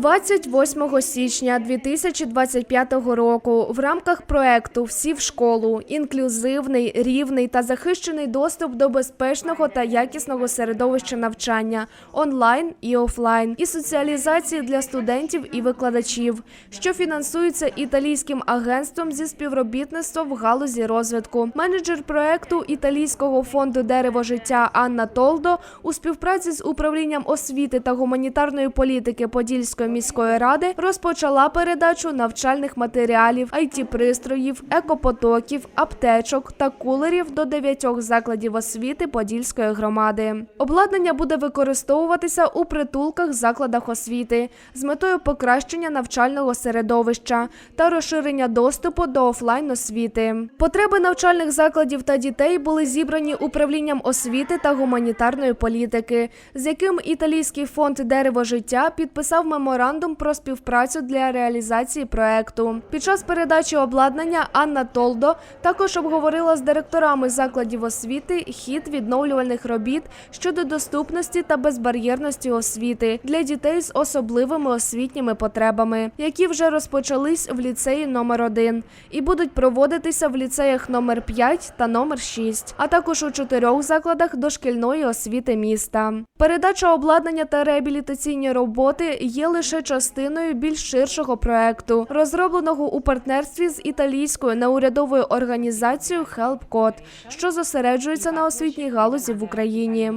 28 січня 2025 року в рамках проекту Всі в школу інклюзивний, рівний та захищений доступ до безпечного та якісного середовища навчання онлайн і офлайн і соціалізації для студентів і викладачів, що фінансується італійським агентством зі співробітництва в галузі розвитку. Менеджер проекту італійського фонду дерево життя Анна Толдо у співпраці з управлінням освіти та гуманітарної політики Подільської міської ради розпочала передачу навчальних матеріалів, it пристроїв, екопотоків, аптечок та кулерів до дев'ятьох закладів освіти Подільської громади. Обладнання буде використовуватися у притулках закладах освіти з метою покращення навчального середовища та розширення доступу до офлайн освіти. Потреби навчальних закладів та дітей були зібрані управлінням освіти та гуманітарної політики, з яким італійський фонд дерево життя підписав меморандум про співпрацю для реалізації проекту. Під час передачі обладнання Анна Толдо також обговорила з директорами закладів освіти хід відновлювальних робіт щодо доступності та безбар'єрності освіти для дітей з особливими освітніми потребами, які вже розпочались в ліцеї номер 1 і будуть проводитися в ліцеях номер 5 та номер 6, а також у чотирьох закладах дошкільної освіти міста. Передача обладнання та реабілітаційні роботи є лише частиною більш ширшого проекту, розробленого у партнерстві з італійською неурядовою організацією HelpCode, що зосереджується на освітній галузі в Україні.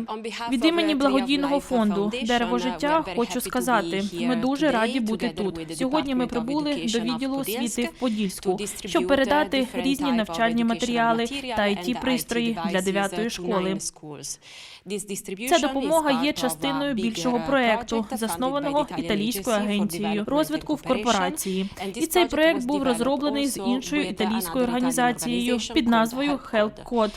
Від імені благодійного фонду Дерево життя хочу сказати, ми дуже раді бути тут. Сьогодні ми прибули до відділу освіти в Подільську, щоб передати різні навчальні матеріали та it пристрої для 9 школи. Ця допомога є частиною більшого проекту, заснованого італійською агенцією розвитку в корпорації. І цей проект був розроблений з іншою італійською організацією під назвою HelpCode.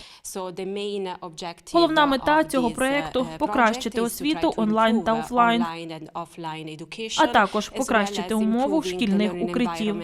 Головна мета цього проекту покращити освіту онлайн та офлайн, а також покращити умову шкільних укриттів.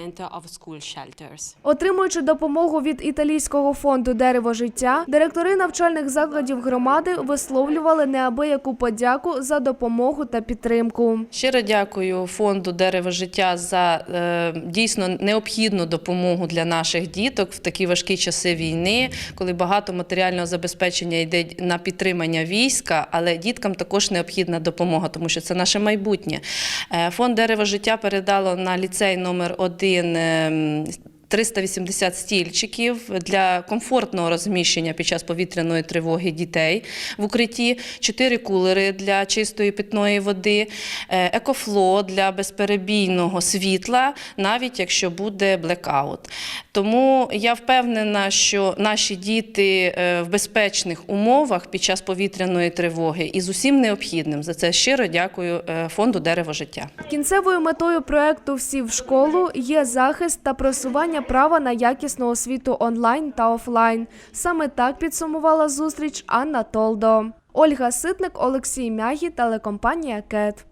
Отримуючи допомогу від італійського фонду дерево життя, директори навчальних закладів громади висловлювали неабияку подяку за допомогу та підтримку. Щиро дякую фонду Дерево життя за е, дійсно необхідну допомогу для наших діток в такі важкі часи війни, коли багато матеріального забезпечення йде на підтримання війська, але діткам також необхідна допомога, тому що це наше майбутнє. Е, Фонд Дерево життя передало на ліцей номер 1 380 стільчиків для комфортного розміщення під час повітряної тривоги дітей в укритті, 4 кулери для чистої питної води, е, екофло для безперебійного світла, навіть якщо буде блекаут. Тому я впевнена, що наші діти е, в безпечних умовах під час повітряної тривоги і з усім необхідним. За це щиро дякую е, фонду Дерево життя. Кінцевою метою проекту Всі в школу є захист та просування права на якісну освіту онлайн та офлайн. Саме так підсумувала зустріч Анна Толдо. Ольга Ситник, Олексій Мягі, телекомпанія КЕТ.